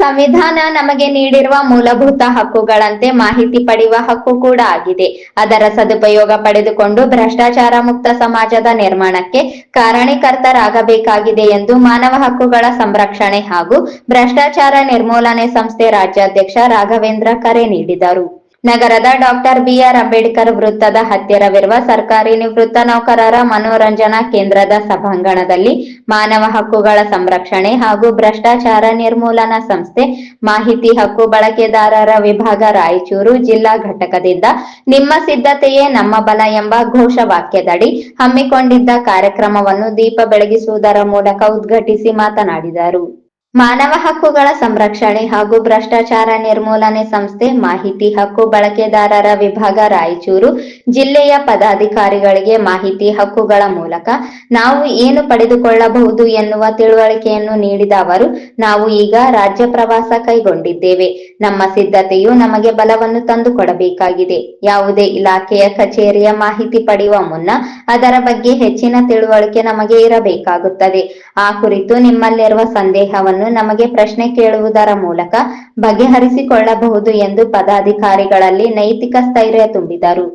ಸಂವಿಧಾನ ನಮಗೆ ನೀಡಿರುವ ಮೂಲಭೂತ ಹಕ್ಕುಗಳಂತೆ ಮಾಹಿತಿ ಪಡೆಯುವ ಹಕ್ಕು ಕೂಡ ಆಗಿದೆ. ಅದರ ಸದುಪಯೋಗ ಪಡೆದುಕೊಂಡು ಭ್ರಷ್ಟಾಚಾರ ಮುಕ್ತ ಸಮಾಜದ ನಿರ್ಮಾಣಕ್ಕೆ ಕಾರಣೀಕರ್ತರಾಗಬೇಕಾಗಿದೆ ಎಂದು ಮಾನವ ಹಕ್ಕುಗಳ ಸಂರಕ್ಷಣೆ ಹಾಗೂ ಭ್ರಷ್ಟಾಚಾರ ನಿರ್ಮೂಲನೆ ಸಂಸ್ಥೆ ರಾಜ್ಯಾಧ್ಯಕ್ಷ ರಾಘವೇಂದ್ರ ಕರೆ ನೀಡಿದರು. ನಗರದ ಡಾಕ್ಟರ್ ಬಿಆರ್ ಅಂಬೇಡ್ಕರ್ ವೃತ್ತದ ಹತ್ತಿರವಿರುವ ಸರ್ಕಾರಿ ನಿವೃತ್ತ ನೌಕರರ ಮನೋರಂಜನಾ ಕೇಂದ್ರದ ಸಭಾಂಗಣದಲ್ಲಿ ಮಾನವ ಹಕ್ಕುಗಳ ಸಂರಕ್ಷಣೆ ಹಾಗೂ ಭ್ರಷ್ಟಾಚಾರ ನಿರ್ಮೂಲನಾ ಸಂಸ್ಥೆ ಮಾಹಿತಿ ಹಕ್ಕು ಬಳಕೆದಾರರ ವಿಭಾಗ ರಾಯಚೂರು ಜಿಲ್ಲಾ ಘಟಕದಿಂದ ನಿಮ್ಮ ಸಿದ್ಧತೆಯೇ ನಮ್ಮ ಬಲ ಎಂಬ ಘೋಷವಾಕ್ಯದಡಿ ಹಮ್ಮಿಕೊಂಡಿದ್ದ ಕಾರ್ಯಕ್ರಮವನ್ನು ದೀಪ ಬೆಳಗಿಸುವುದರ ಮೂಲಕ ಉದ್ಘಾಟಿಸಿ ಮಾತನಾಡಿದರು. ಮಾನವ ಹಕ್ಕುಗಳ ಸಂರಕ್ಷಣೆ ಹಾಗೂ ಭ್ರಷ್ಟಾಚಾರ ನಿರ್ಮೂಲನೆ ಸಂಸ್ಥೆ ಮಾಹಿತಿ ಹಕ್ಕು ಬಳಕೆದಾರರ ವಿಭಾಗ ರಾಯಚೂರು ಜಿಲ್ಲೆಯ ಪದಾಧಿಕಾರಿಗಳಿಗೆ ಮಾಹಿತಿ ಹಕ್ಕುಗಳ ಮೂಲಕ ನಾವು ಏನು ಪಡೆದುಕೊಳ್ಳಬಹುದು ಎನ್ನುವ ತಿಳುವಳಿಕೆಯನ್ನು ನೀಡಿದ ಅವರು, ನಾವು ಈಗ ರಾಜ್ಯ ಪ್ರವಾಸ ಕೈಗೊಂಡಿದ್ದೇವೆ. ನಮ್ಮ ಸಿದ್ಧತೆಯು ನಮಗೆ ಬಲವನ್ನು ತಂದುಕೊಡಬೇಕಾಗಿದೆ. ಯಾವುದೇ ಇಲಾಖೆಯ ಕಚೇರಿಯ ಮಾಹಿತಿ ಪಡೆಯುವ ಮುನ್ನ ಅದರ ಬಗ್ಗೆ ಹೆಚ್ಚಿನ ತಿಳುವಳಿಕೆ ನಮಗೆ ಇರಬೇಕಾಗುತ್ತದೆ. ಆ ಕುರಿತು ನಿಮ್ಮಲ್ಲಿರುವ ಸಂದೇಹವನ್ನು ನಮಗೆ ಪ್ರಶ್ನೆ ಕೇಳುವುದರ ಮೂಲಕ ಬಗೆಹರಿಸಿಕೊಳ್ಳಬಹುದು ಎಂದು ಪದಾಧಿಕಾರಿಗಳಲ್ಲಿ ನೈತಿಕ ಸ್ಥೈರ್ಯ ತುಂಬಿದರು.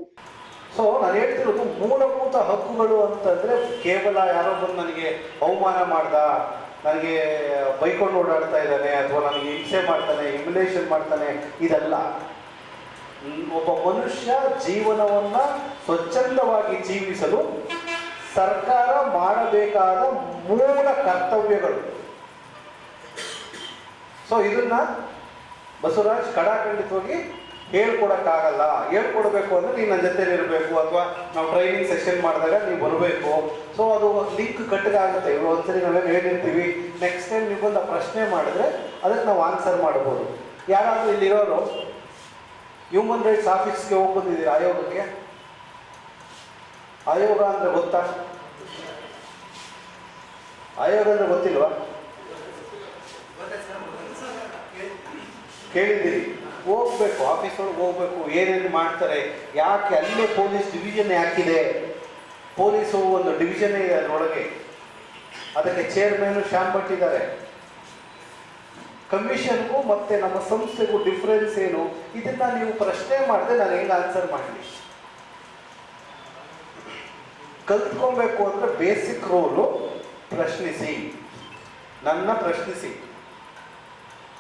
ಸೊ ನಾನು ಹೇಳ್ತಿರೋದು ಮೂಲಭೂತ ಹಕ್ಕುಗಳು ಅಂತಂದ್ರೆ ಕೇವಲ ಯಾರೋ ಬಂದು ನನಗೆ ಅವಮಾನ ಮಾಡ್ದ, ನನಗೆ ಬೈಕೊಂಡು ಓಡಾಡ್ತಾ ಇದ್ದಾನೆ ಅಥವಾ ನನಗೆ ಹಿಂಸೆ ಮಾಡ್ತಾನೆ ಇಮ್ಯುಲೇಷನ್ ಮಾಡ್ತಾನೆ, ಇದಲ್ಲ. ಒಬ್ಬ ಮನುಷ್ಯ ಜೀವನವನ್ನ ಸ್ವಚ್ಛಂದವಾಗಿ ಜೀವಿಸಲು ಸರ್ಕಾರ ಮಾಡಬೇಕಾದ ಮೂಲ ಕರ್ತವ್ಯಗಳು. ಸೊ ಇದನ್ನ ಬಸವರಾಜ್ ಕಡಾಖಂಡಿತವಾಗಿ ಹೇಳ್ಕೊಡಕ್ಕಾಗಲ್ಲ. ಹೇಳ್ಕೊಡ್ಬೇಕು ಅಂದ್ರೆ ನೀವು ನನ್ನ ಜೊತೆ ಇರಬೇಕು ಅಥವಾ ನಾವು ಟ್ರೈನಿಂಗ್ ಸೆಷನ್ ಮಾಡಿದಾಗ ನೀವು ಬರಬೇಕು. ಸೊ ಅದು ಲಿಂಕ್ ಕಟ್ಟಗಾಗುತ್ತೆ ಇವರು ಒಂದ್ಸರಿ ನಾವೇನು ಹೇಳಿರ್ತೀವಿ ನೆಕ್ಸ್ಟ್ ಟೈಮ್ ನೀವು ಬಂದು ಪ್ರಶ್ನೆ ಮಾಡಿದ್ರೆ ಅದಕ್ಕೆ ನಾವು ಆನ್ಸರ್ ಮಾಡ್ಬೋದು. ಯಾರಾದರೂ ಇಲ್ಲಿರೋರು ಹ್ಯೂಮನ್ ರೈಟ್ಸ್ ಆಫೀಸ್ಗೆ ಹೋಗ್ಬಂದಿದ್ದೀರಿ ಆಯೋಗಕ್ಕೆ? ಆಯೋಗ ಅಂದರೆ ಗೊತ್ತಾ? ಆಯೋಗ ಅಂದರೆ ಗೊತ್ತಿಲ್ವಾ? ಕೇಳಿದ್ದೀರಿ. ಹೋಗ್ಬೇಕು ಆಫೀಸ್ ಒಳಗೆ ಹೋಗ್ಬೇಕು, ಏನೇನು ಮಾಡ್ತಾರೆ, ಯಾಕೆ ಅಲ್ಲೇ ಪೊಲೀಸ್ ಡಿವಿಷನ್ ಯಾಕಿದೆ? ಪೊಲೀಸು ಒಂದು ಡಿವಿಷನ್ ಇದೆ ಅದರೊಳಗೆ. ಅದಕ್ಕೆ ಚೇರ್ಮನ್ ಶ್ಯಾಮ್ ಭಟ್ ಇದ್ದಾರೆ. ಕಮಿಷನ್ಗೂ ಮತ್ತೆ ನಮ್ಮ ಸಂಸ್ಥೆಗೂ ಡಿಫ್ರೆನ್ಸ್ ಏನು? ಇದನ್ನ ನೀವು ಪ್ರಶ್ನೆ ಮಾಡಿದ್ರೆ ನಾನು ಹೆಂಗೆ ಆನ್ಸರ್ ಮಾಡಲಿ? ಕಲ್ತ್ಕೊಬೇಕು ಅಂದರೆ ಬೇಸಿಕ್ ರೋಲು ಪ್ರಶ್ನಿಸಿ. ನನ್ನ ಪ್ರಶ್ನಿಸಿ.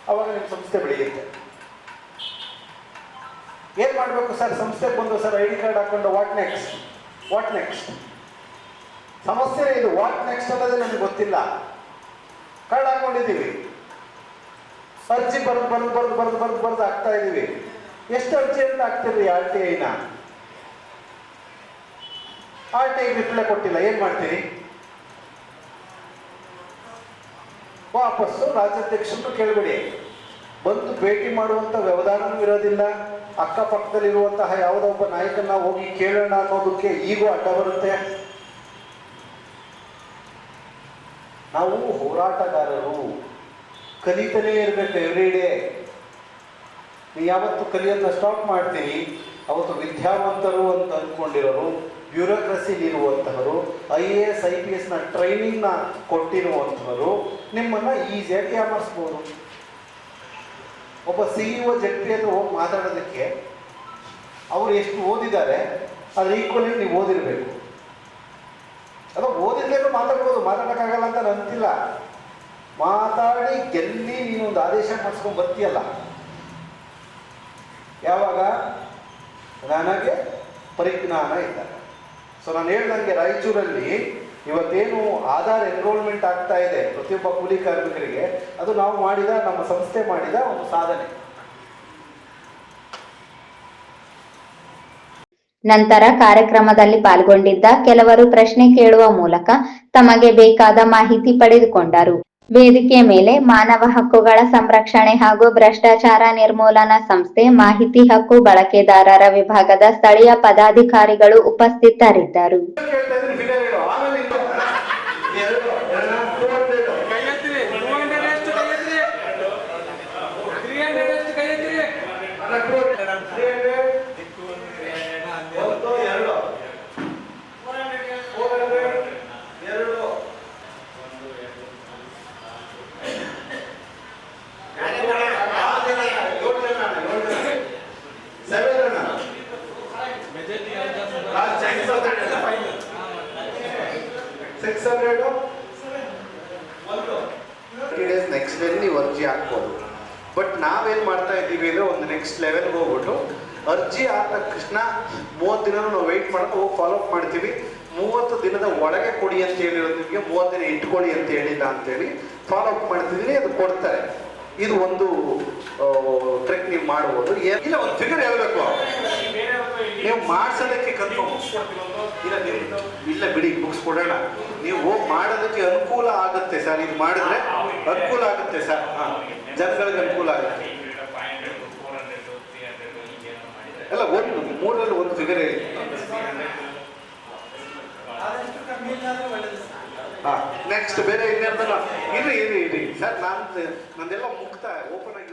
ಅವಾಗ ನಿಮ್ಮ ಸಂಸ್ಥೆ ಬೆಳೆಯುತ್ತೆ. ಏನ್ ಮಾಡಬೇಕು ಸರ್? ಸಂಸ್ಥೆ ಬಂದು ಸರ್ ಐ ಡಿ ಕಾರ್ಡ್ ಹಾಕೊಂಡು ವಾಟ್ ನೆಕ್ಸ್ಟ್ ವಾಟ್ ನೆಕ್ಸ್ಟ್ ಸಮಸ್ಯೆ ಇದು. ವಾಟ್ ನೆಕ್ಸ್ಟ್ ಅನ್ನೋದೇ ನಮ್ಗೆ ಗೊತ್ತಿಲ್ಲ. ಕಾರ್ಡ್ ಹಾಕೊಂಡಿದ್ದೀವಿ. ಅರ್ಜಿ ಬರ್ದು ಬರೆದು ಬರೆದು ಬರ್ದು ಬರ್ದು ಬರೆದು ಹಾಕ್ತಾ ಇದೀವಿ ಎಷ್ಟು ಅರ್ಜಿ ಅಂತ ಹಾಕ್ತಿರ್ರಿ ಆರ್ ಟಿ ಐನ ಆರ್ ಟಿ ಐ ರಿಪ್ಲೈ ಕೊಟ್ಟಿಲ್ಲ. ಏನು ಮಾಡ್ತೀರಿ? ವಾಪಸ್ಸು ರಾಜ್ಯಾಧ್ಯಕ್ಷರು ಕೇಳಬೇಡಿ. ಬಂದು ಭೇಟಿ ಮಾಡುವಂತ ವ್ಯವಧಾನವೂ ಇರೋದಿಲ್ಲ. ಅಕ್ಕಪಕ್ಕದಲ್ಲಿರುವಂತಹ ಯಾವುದೋ ಒಬ್ಬ ನಾಯಕನ ಹೋಗಿ ಕೇಳೋಣ ಅನ್ನೋದಕ್ಕೆ ಈಗೂ ಅಡ್ಡ ಬರುತ್ತೆ. ನಾವು ಹೋರಾಟಗಾರರು, ಕಲಿತಲೇ ಇರಬೇಕು ಎವ್ರಿ ಡೇ ಯಾವತ್ತು ಕಲಿಯೋದನ್ನ ಸ್ಟಾಪ್ ಮಾಡ್ತೀರಿ. ಅವತ್ತು ವಿದ್ಯಾವಂತರು ಅಂತ ಅಂದ್ಕೊಂಡಿರೋರು ಬ್ಯೂರೋಕ್ರಸಿಲಿರುವಂತಹವರು I A S I P ಎಸ್ನ ಟ್ರೈನಿಂಗ್ನ ಕೊಟ್ಟಿರುವಂಥವರು ನಿಮ್ಮನ್ನು ಈಸಿಯಾಗಿ ಯಾಮರ್ಸ್ಬೋದು ಒಬ್ಬ ಸಿ ಇ ಒ ಜಟ್ಟಿ ಹತ್ರ ಹೋಗಿ ಮಾತಾಡೋದಕ್ಕೆ ಅವರು ಎಷ್ಟು ಓದಿದ್ದಾರೆ ಅದ್ರ ಈಕ್ವಲಿ ನೀವು ಓದಿರಬೇಕು. ಅದು ಓದಿದ್ದೇನು ಮಾತಾಡ್ಬೋದು, ಮಾತಾಡೋಕ್ಕಾಗಲ್ಲ ಅಂತ ನಾನು ಅಂತಿಲ್ಲ. ಮಾತಾಡಿ ಗೆಲ್ಲಿ ನೀನು ಒಂದು ಆದೇಶ ಮಾಡಿಸ್ಕೊಂಡು ಬರ್ತೀಯಲ್ಲ. ಯಾವಾಗ? ನನಗೆ ಪರಿಜ್ಞಾನ ಇದ್ದಾಗ ಸೊ ನಾನು ಹೇಳ್ದಂಗೆ ರಾಯಚೂರಲ್ಲಿ ಇವತ್ತೇನು ಆಧಾರ್ ಎನ್ರೋಲ್ಮೆಂಟ್ ಆಗ್ತಾ ಇದೆ ಪ್ರತಿಯೊಬ್ಬ ಕೂಲಿ ಕಾರ್ಮಿಕರಿಗೆ ಅದು ನಾವು ಮಾಡಿದ ನಮ್ಮ ಸಂಸ್ಥೆ ಮಾಡಿದ ಒಂದು ಸಾಧನೆ. ನಂತರ ಕಾರ್ಯಕ್ರಮದಲ್ಲಿ ಪಾಲ್ಗೊಂಡಿದ್ದ ಕೆಲವರು ಪ್ರಶ್ನೆ ಕೇಳುವ ಮೂಲಕ ತಮಗೆ ಬೇಕಾದ ಮಾಹಿತಿ ಪಡೆದುಕೊಂಡರು. ವೇದಿಕೆ ಮೇಲೆ ಮಾನವ ಹಕ್ಕುಗಳ ಸಂರಕ್ಷಣೆ ಹಾಗೂ ಭ್ರಷ್ಟಾಚಾರ ನಿರ್ಮೂಲನಾ ಸಂಸ್ಥೆ ಮಾಹಿತಿ ಹಕ್ಕು ಬಳಕೆದಾರರ ವಿಭಾಗದ ಸ್ಥಳೀಯ ಪದಾಧಿಕಾರಿಗಳು ಉಪಸ್ಥಿತರಿದ್ದರು. do. ನಾವೇನು ಮಾಡ್ತಾ ಇದ್ದೀವಿ ಅಂದರೆ ಒಂದು ನೆಕ್ಸ್ಟ್ ಲೆವೆಲ್ಗೆ ಹೋಗ್ಬಿಟ್ಟು ಅರ್ಜಿ ಆದ ತಕ್ಷಣ ಮೂವತ್ತು ದಿನ ನಾವು ವೆಯ್ಟ್ ಮಾಡೋದು ಫಾಲೋ ಅಪ್ ಮಾಡ್ತೀವಿ. ಮೂವತ್ತು ದಿನದ ಒಳಗೆ ಕೊಡಿ ಅಂತ ಹೇಳಿರೋದು ನಿಮಗೆ, ಮೂವತ್ತು ದಿನ ಇಟ್ಕೊಳ್ಳಿ ಅಂತ ಹೇಳಿಲ್ಲ ಅಂತೇಳಿ ಫಾಲೋ ಅಪ್ ಮಾಡ್ತಿದ್ದೀನಿ ಅದು ಕೊಡ್ತಾರೆ. ಇದು ಒಂದು ಟ್ರೆಕ್ ನೀವು ಮಾಡ್ಬೋದು. ಏನ್- ಇಲ್ಲ, ಒಂದು ಫಿಗರ್ ಹೇಳಬೇಕು. ನೀವು ಮಾಡ್ಸೋದಕ್ಕೆ ಕನ್ಫರ್ಮ್ ಇಲ್ಲ, ನೀವು ಇಲ್ಲ ಬಿಡಿ ಬುಕ್ಸ್ ಕೊಡೋಣ. ನೀವು ಹೋಗಿ ಮಾಡೋದಕ್ಕೆ ಅನುಕೂಲ ಆಗುತ್ತೆ ಸರ್, ಇದು ಮಾಡಿದ್ರೆ ಅನುಕೂಲ ಆಗುತ್ತೆ ಸರ್. ಹಾಂ, ಜನಗಳಿಗೆ ಅನುಕೂಲ ಆಗುತ್ತೆ. ಅಲ್ಲ ಒಂದು ಮೂರರಲ್ಲಿ ಒಂದು ಫಿಗರ್ ಹೇಳಿ. ಹಾಂ ನೆಕ್ಸ್ಟ್ ಬೇರೆ ಇನ್ನೇನಲ್ಲ ಇರಿ ಇರಿ ಇರಿ ಸರ್ ನಾನು ನಂದೆಲ್ಲ ಮುಕ್ತ ಓಪನ್ ಆಗಿ